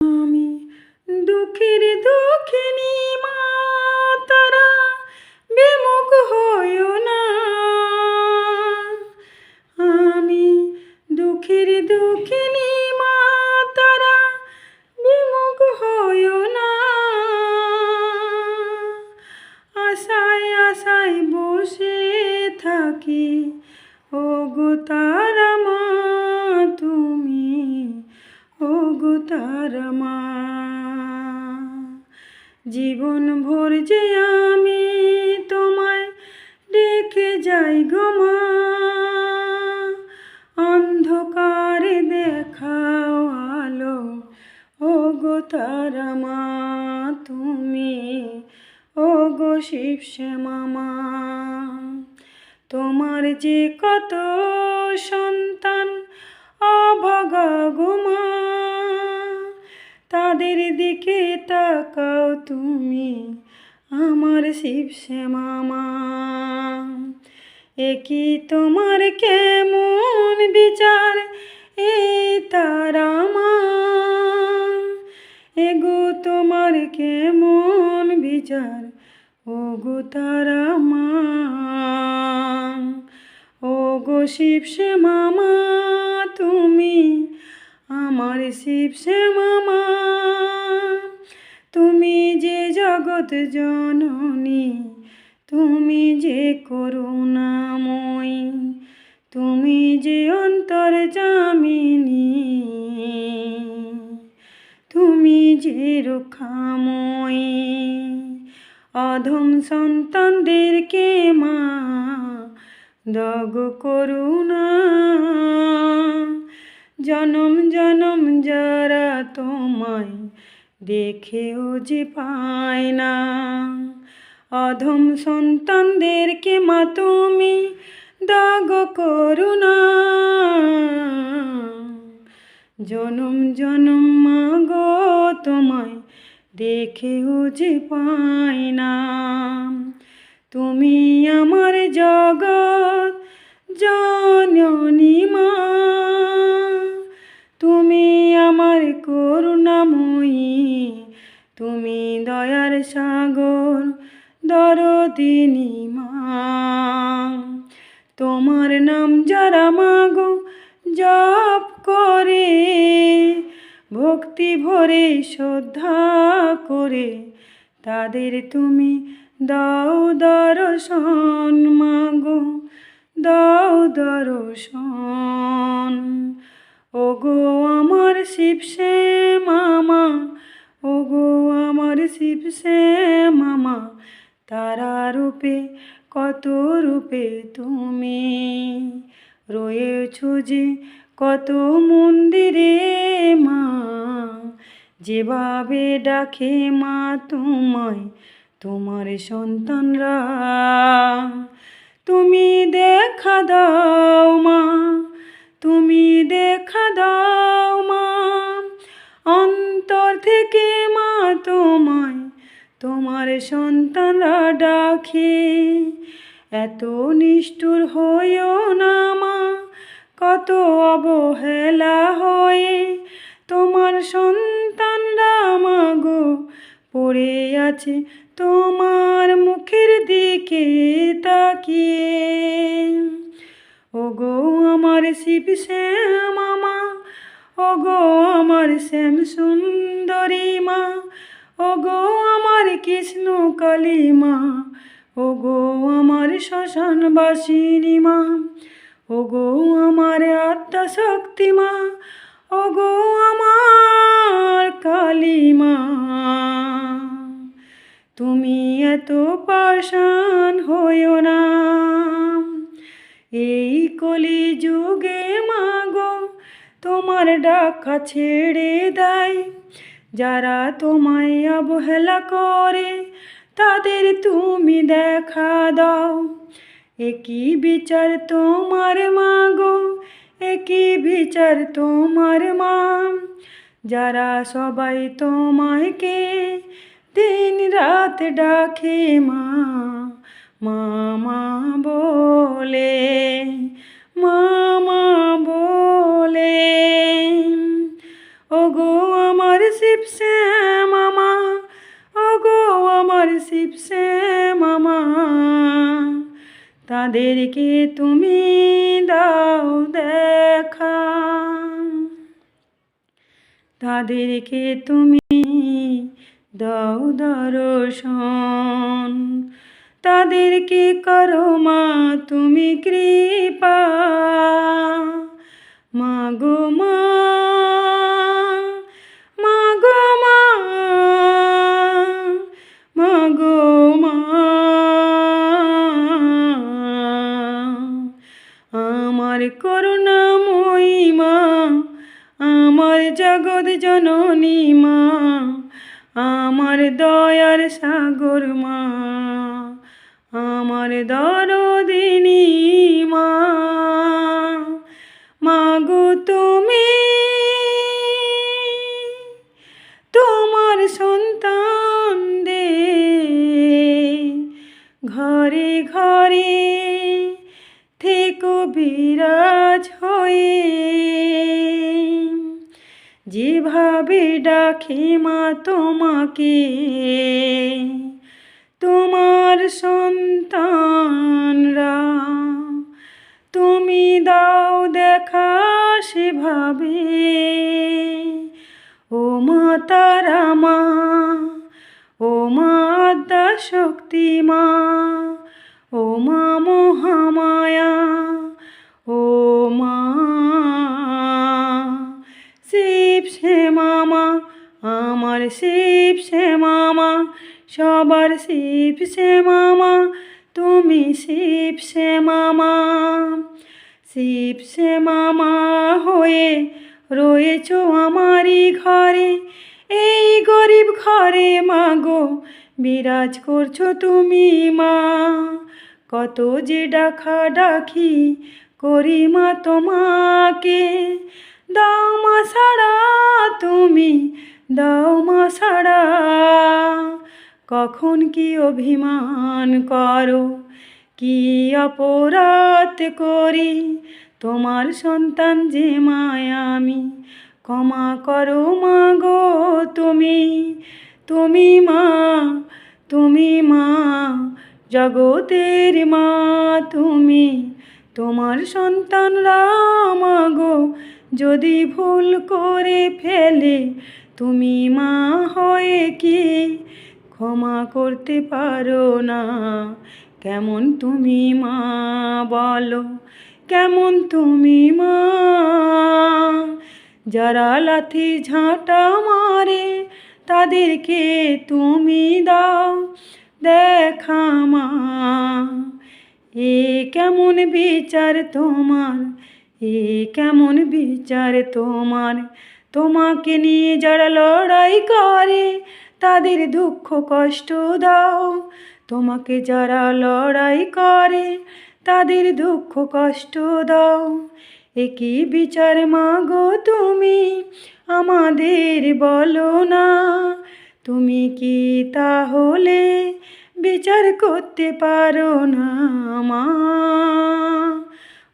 আমি দুঃখের দুঃখিনী মা, তারা বিমুখ হইও না। আমি দুঃখের দুঃখিনী মা, তারা বিমুখ হইও না। আশায় আশায় বসে থাকি ও গো তারা মা, তুমি তারা মা জীবন ভোর যে আমি তোমায় ডেকে যাই গো মা। অন্ধকারে দেখাও আলো। ও গো তারা মা তুমি ও গো শিব শ্যামা তোমার যে কত সন্তান, অভাগা গো মা। তাদের দিকে তাকাও তুমি, আমার শিব শ্যামা একই তোমার কেমন বিচার? এ তারা মা এগো তোমার কেমন বিচার? ও গো তারা মা ও গো শিব শ্যামা আমার শিব শ্যামা তুমি যে জগৎ জননী, তুমি যে করুণাময়ী, তুমি যে অন্তর জামিনী তুমি যে রক্ষাময়ী। অধম সন্তানদেরকে মা, দগ করুণা। জনম জনম যারা তোমায় দেখেও যে পায় না। অধম সন্তানদেরকে মা তুমি দাগ করুণা জনম জনম মা গো তোমায় দেখেও যে পাই না। তুমি দরদিনী মা। তোমার নাম যারা মাগো জপ করে, ভক্তি ভরে, শ্রদ্ধা করে, তাদের তুমি দাও দর্শন মাগো, দাও দর্শন। ওগো আমার শিব সে মামা, ওগো আমার শিব সে মামা তারা রূপে কত রূপে তুমি? রয়েছ যে কত মন্দিরে মা, যেভাবে ডাকে মা তোমায়, তোমার সন্তানরা। তুমি দেখা দাও মা, তুমি দেখা দাও মা, অন্তর থেকে মা তোমায় তোমার সন্তানরা ডাকে, এত নিষ্ঠুর হইও না মা, কত অবহেলা হয়ে তোমার সন্তানরা মাগো পড়ে আছে তোমার মুখের দিকে তাকিয়ে। ওগো আমার শিব শ্যামা ওগো আমার শ্যাম সুন্দরী মা ওগো আমার কৃষ্ণ কালী মা ওগো আমার শ্মশানবাসিনী মা ওগো আমার আত্মা শক্তি মা ওগো আমার কালী মা তুমি এত পাষাণ হইও না। এই কলি যুগে মাগো, তোমার ডাকা ছেড়ে দেয় যারা তোমায় অবহেলা করে, তাদের তুমি দেখা দাও। একই বিচার তোমার মাগো, একই বিচার তোমার মা। যারা সবাই তোমায়কে দিন রাত ডাকে মা মামা বলে মামা বলে। ওগো আমার শিব শিব মামা, ওগো আমার শিব মামা। তাদেরকে তুমি দাও দেখা। তাদেরকে তুমি দাও দর্শন। তাদেরকে করো মা, তুমি কৃপা। মাগো মা দরদিনী মা। মাগো তুমি, তোমার সন্তান দে ঘরে ঘরে থেকো বিরাজ হয়ে। যেভাবে ডাকে মা তোমাকে তোমার সন্তানরা, তুমি দাও দেখা সেভাবে। ও মা তারা মা, ও মা শক্তি মা, ও মা মহামায়া, ও মা শিব সে মামা, আমার শিব সবার শিব সে মামা, তুমি শিব সে মামা। শিব সে মামা হয়ে রয়েছ আমারই ঘরে, এই গরিব ঘরে মাগো, বিরাজ করছ তুমি মা। কত যে ডাকা ডাকি করি মা তোমাকে, দাও মা সাড়া, তুমি দাও মা সাড়া। কখন কি অভিমান করো? কি অপরাধ করি? তোমার সন্তান যে মায়া আমি, ক্ষমা করো মা গো তুমি। তুমি মা তুমি মা, জগতের মা তুমি। তোমার সন্তানরা মা গো, যদি ভুল করে ফেলে, তুমি মা হয়ে কি? ক্ষমা করতে পারো না। কেমন তুমি মা বলো, কেমন তুমি মা? যারা লাথি ঝাঁটা মারে, তাদেরকে তুমি দাও, দেখা মা। এ কেমন বিচার তোমার, এ কেমন বিচার তোমার? তোমাকে নিয়ে যারা লড়াই করে, তাদের দুঃখ কষ্ট দাও। তোমাকে যারা লড়াই করে, তাদের দুঃখ কষ্ট দাও। একই বিচার মাগো তুমি, আমাদের বলো না। তুমি কি তাহলে বিচার করতে পারো না মা?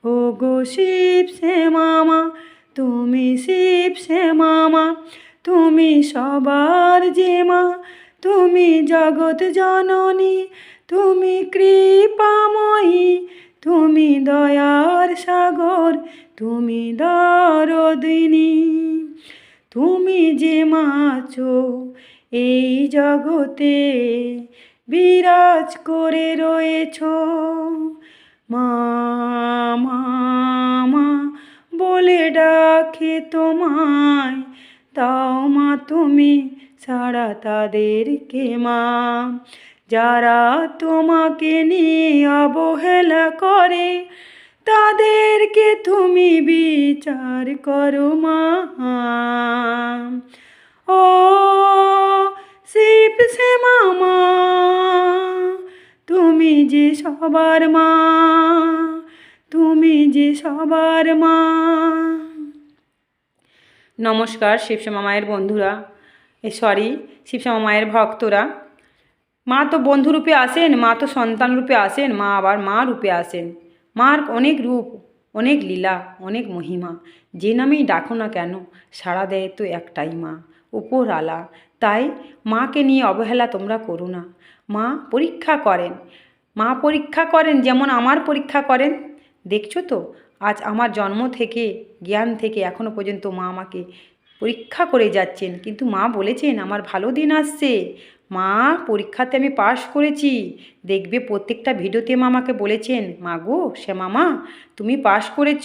ও গো শিব সে মামা তুমি শিব সে মামা, তুমি সবার যে মা তুমি জগৎ জননী, তুমি কৃপাময়ী, তুমি দয়ার সাগর, তুমি দরদিনী। তুমি যে মাছো এই জগতে বিরাজ করে রয়েছ মা মা বলে ডাকে তোমায়, তাও মা তুমি ছাড়া তাদেরকে মা। যারা তোমাকে নিয়ে অবহেলা করে, তাদেরকে তুমি বিচার করো মা। ও শিব সে মামা, তুমি যে সবার মা। তুমি যে সবার মা। নমস্কার শিবশ্যামা মায়ের বন্ধুরা। সরি শিবশ্যামা মায়ের ভক্তরা। মা তো বন্ধুরূপে আসেন, মা তো সন্তান রূপে আসেন, মা আবার মা রূপে আসেন। মার অনেক রূপ, অনেক লীলা, অনেক মহিমা। যে নামেই ডাকো না কেন, সাড়া দেয় তো একটাই মা, উপরওয়ালা। তাই মাকে নিয়ে অবহেলা তোমরা করো না। মা পরীক্ষা করেন। মা পরীক্ষা করেন যেমন আমার পরীক্ষা করেন দেখছ তো? আজ আমার জন্ম থেকে, জ্ঞান থেকে এখনও পর্যন্ত মা আমাকে পরীক্ষা করে যাচ্ছেন। কিন্তু মা বলেছেন, আমার ভালো দিন আসছে। মা, পরীক্ষাতে আমি পাশ করেছি। দেখবে প্রত্যেকটা ভিডিওতে মামাকে বলেছেন, মা গো শ্যামা মা তুমি পাশ করেছ,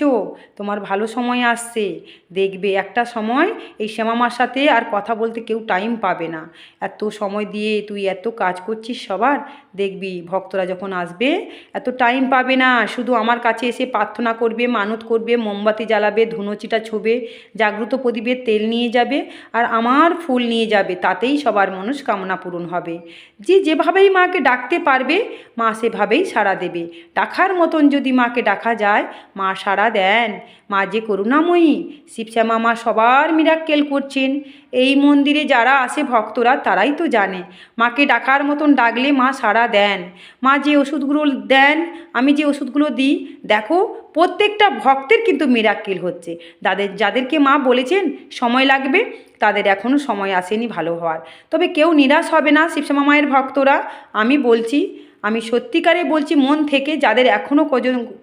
তোমার ভালো সময় আসছে। দেখবে একটা সময় এই শ্যামামার সাথে আর কথা বলতে কেউ টাইম পাবে না। এত সময় দিয়ে তুই এত কাজ করছিস সবার, দেখবি ভক্তরা যখন আসবে, এত টাইম পাবে না। শুধু আমার কাছে এসে প্রার্থনা করবে, মানত করবে, মোমবাতি জ্বালাবে, ধুনোচিটা ছোবে, জাগ্রত প্রদীপের তেল নিয়ে যাবে আর আমার ফুল নিয়ে যাবে। তাতেই সবার মনস্কামনা পূরণ হবে। যে যেভাবেই মাকে ডাকতে পারবে মা সেভাবেই সাড়া দেবে। ডাকার মতন যদি মাকে ডাকা যায়, মা সাড়া দেন। মা যে করুণাময়ী, শিবশ্যামা মা সবার মিরাক্কেল করছেন। এই মন্দিরে যারা আসে ভক্তরা তারাই তো জানে। মাকে ডাকার মতন ডাকলে মা সাড়া দেন। মা যে ওষুধগুলো দেন, আমি যে ওষুধগুলো দিই, দেখো প্রত্যেকটা ভক্তের কিন্তু মিরাক্কেল হচ্ছে। যাদের যাদেরকে মা বলেছেন, সময় লাগবে তাদের এখনও সময় আসেনি ভালো হওয়ার। তবে কেউ নিরাশ হবে না শিবশ্যামা মায়ের ভক্তরা। আমি বলছি আমি সত্যিকারে বলছি, মন থেকে যাদের এখনও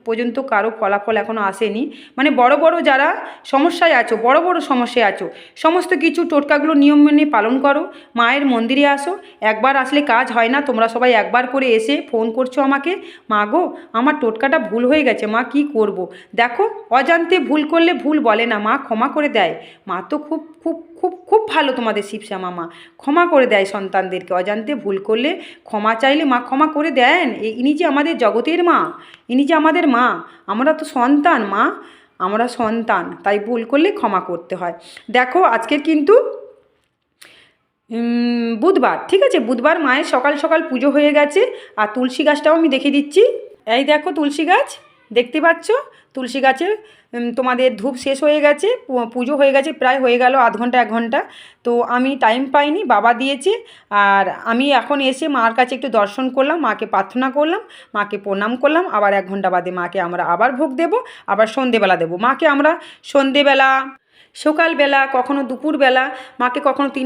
পর্যন্ত কারও ফলাফল এখনও আসেনি মানে বড় বড় যারা সমস্যায় আছো, বড় বড় সমস্যায় আছো, সমস্ত কিছু টোটকাগুলো নিয়ম মেনে পালন করো, মায়ের মন্দিরে আসো, একবার আসলে কাজ হয় না, তোমরা সবাই একবার করে এসে ফোন করছ আমাকে, মা গো, আমার টোটকাটা ভুল হয়ে গেছে, মা কি করব। দেখো, অজান্তে ভুল করলে ভুল বলে না, মা ক্ষমা করে দেয় মা তো খুব খুব খুব খুব ভালো তোমাদের শিবশ্যামা মা, ক্ষমা করে দেয় সন্তানদেরকে, অজান্তে ভুল করলে ক্ষমা চাইলে মা ক্ষমা করে দেন? ইনি যে আমাদের জগতের মা, ইনি যে আমাদের মা, আমরা তো সন্তান মা, আমরা সন্তান, তাই ভুল করলে ক্ষমা করতে হয়। দেখো আজকের কিন্তু বুধবার, ঠিক আছে? বুধবার মায়ের সকাল সকাল পুজো হয়ে গেছে, আর তুলসী গাছটাও আমি দেখে দিচ্ছি। এই দেখো তুলসী গাছ। দেখতে পাচ্ছ? তুলসী গাছে তোমাদের ধূপ শেষ হয়ে গেছে পুজো হয়ে গেছে, প্রায় হয়ে গেল আধ ঘণ্টা, এক ঘণ্টা। তো আমি টাইম পাইনি, বাবা দিয়েছে। আর আমি এখন এসে মার কাছে একটু দর্শন করলাম, মাকে প্রার্থনা করলাম, মাকে প্রণাম করলাম। আবার এক ঘণ্টা বাদে মাকে আমরা আবার ভোগ দেব, আবার সন্ধেবেলা দেবো। মাকে আমরা সন্ধেবেলা, সকালবেলা, কখনো দুপুরবেলা, মাকে কখনো তিন